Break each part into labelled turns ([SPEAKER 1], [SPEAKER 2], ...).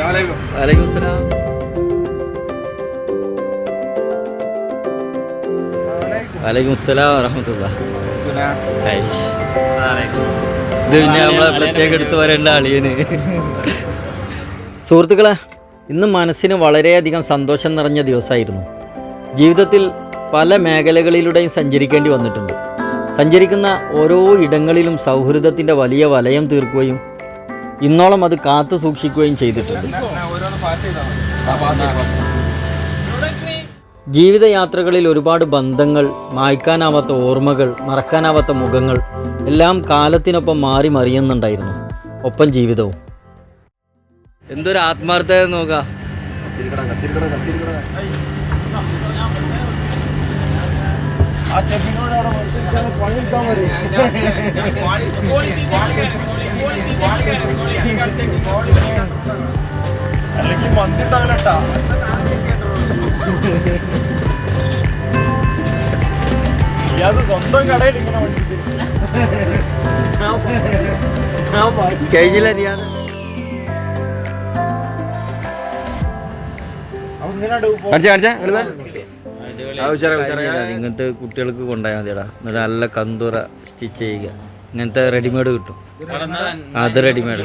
[SPEAKER 1] വലൈക്കും. സലാം വലൈക്കും സലാം വറഹമത്തുള്ള ഇത് പിന്നെ നമ്മളെ പ്രത്യേകം എടുത്തു വരേണ്ട അളിയന്. സുഹൃത്തുക്കളെ ഇന്ന് മനസ്സിന് വളരെയധികം സന്തോഷം നിറഞ്ഞ ദിവസമായിരുന്നു. ജീവിതത്തിൽ പല മേഖലകളിലൂടെയും സഞ്ചരിക്കേണ്ടി വന്നിട്ടുണ്ട്. സഞ്ചരിക്കുന്ന ഓരോ ഇടങ്ങളിലും സൗഹൃദത്തിന്റെ വലിയ വലയം തീർക്കുകയും ഇന്നോളം അത് കാത്തു സൂക്ഷിക്കുകയും ചെയ്തിട്ടുണ്ട്. ജീവിതയാത്രകളിൽ ഒരുപാട് ബന്ധങ്ങൾ മായ്ക്കാനാവാത്ത ഓർമ്മകൾ മറക്കാനാവാത്ത മുഖങ്ങൾ എല്ലാം കാലത്തിനൊപ്പം മാറി മറിയുന്നുണ്ടായിരുന്നു. ഒപ്പം ജീവിതവും. എന്തൊരു ആത്മാർത്ഥത നോക്ക.
[SPEAKER 2] അല്ലെങ്കിൽ മന്തി ഉണ്ടാവില്ലട്ടാ ഇയാത് സ്വന്തം കടയിൽ ഇങ്ങനെ വണ്ടിക്ക്
[SPEAKER 1] കഴിഞ്ഞില്ല ഞാൻ ഇങ്ങനത്തെ കുട്ടികൾക്ക് കൊണ്ടുപോയാൽ മതിയടാ. എന്നിട്ട് നല്ല കന്തൂറ സ്റ്റിച്ച് ചെയ്യുക. ഇങ്ങനത്തെ റെഡിമെയ്ഡ് കിട്ടും. അത് റെഡിമെയ്ഡ്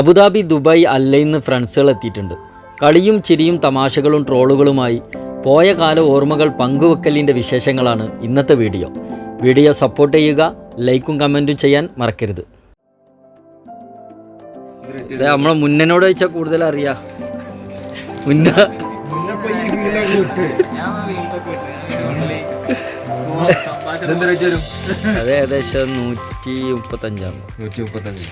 [SPEAKER 1] അബുദാബി ദുബായ് അല്ലയിന്ന് ഫ്രണ്ട്സുകൾ എത്തിയിട്ടുണ്ട്. കളിയും ചിരിയും തമാശകളും ട്രോളുകളുമായി പോയ കാല ഓർമ്മകൾ പങ്കുവെക്കലിന്റെ വിശേഷങ്ങളാണ് ഇന്നത്തെ വീഡിയോ. വീഡിയോ സപ്പോർട്ട് ചെയ്യുക ലൈക്കും കമന്റും ചെയ്യാൻ മറക്കരുത്. ഇത് നമ്മളെ മുന്നനോട് വെച്ചാൽ കൂടുതൽ അറിയാം. മുന്ന അത് ഏകദേശം നൂറ്റി മുപ്പത്തഞ്ചാണ്
[SPEAKER 3] നൂറ്റി മുപ്പത്തഞ്ച്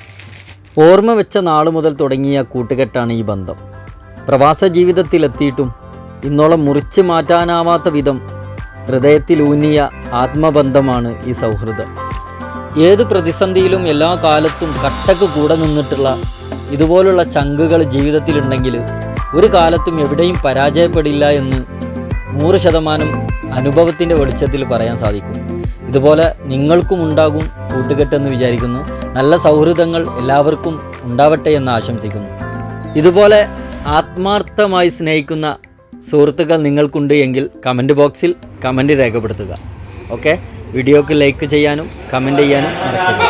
[SPEAKER 1] ഓർമ്മ വെച്ച നാൾ മുതൽ തുടങ്ങിയ കൂട്ടുകെട്ടാണ് ഈ ബന്ധം. പ്രവാസ ജീവിതത്തിലെത്തിയിട്ടും ഇന്നോളം മുറിച്ചു മാറ്റാനാവാത്ത വിധം ഹൃദയത്തിലൂന്നിയ ആത്മബന്ധമാണ് ഈ സൗഹൃദം. ഏത് പ്രതിസന്ധിയിലും എല്ലാ കാലത്തും കട്ടക്ക് കൂടെ നിന്നിട്ടുള്ള ഇതുപോലുള്ള ചങ്കുകൾ ജീവിതത്തിലുണ്ടെങ്കിൽ ഒരു കാലത്തും എവിടെയും പരാജയപ്പെടില്ല എന്ന് നൂറ് ശതമാനം അനുഭവത്തിന്റെ വെളിച്ചത്തിൽ പറയാൻ സാധിക്കും. ഇതുപോലെ നിങ്ങൾക്കും ഉണ്ടാകും കൂട്ടുകെട്ടെന്ന് വിചാരിക്കുന്നു. നല്ല സൗഹൃദങ്ങൾ എല്ലാവർക്കും ഉണ്ടാവട്ടെ എന്ന് ആശംസിക്കുന്നു. ഇതുപോലെ ആത്മാർത്ഥമായി സ്നേഹിക്കുന്ന സുഹൃത്തുക്കൾ നിങ്ങൾക്കുണ്ട് എങ്കിൽ കമന്റ് ബോക്സിൽ കമന്റ് രേഖപ്പെടുത്തുക. ഓക്കെ? വീഡിയോക്ക് ലൈക്ക് ചെയ്യാനും കമന്റ് ചെയ്യാനും മറക്കരുത്.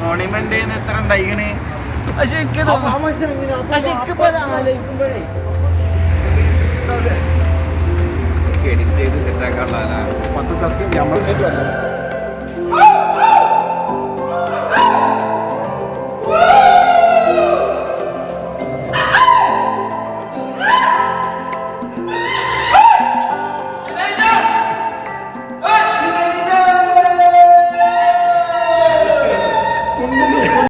[SPEAKER 2] കോണിമെന്റ്
[SPEAKER 3] പത്ത് സബ്സ്ക്രൈബ് നമ്മൾ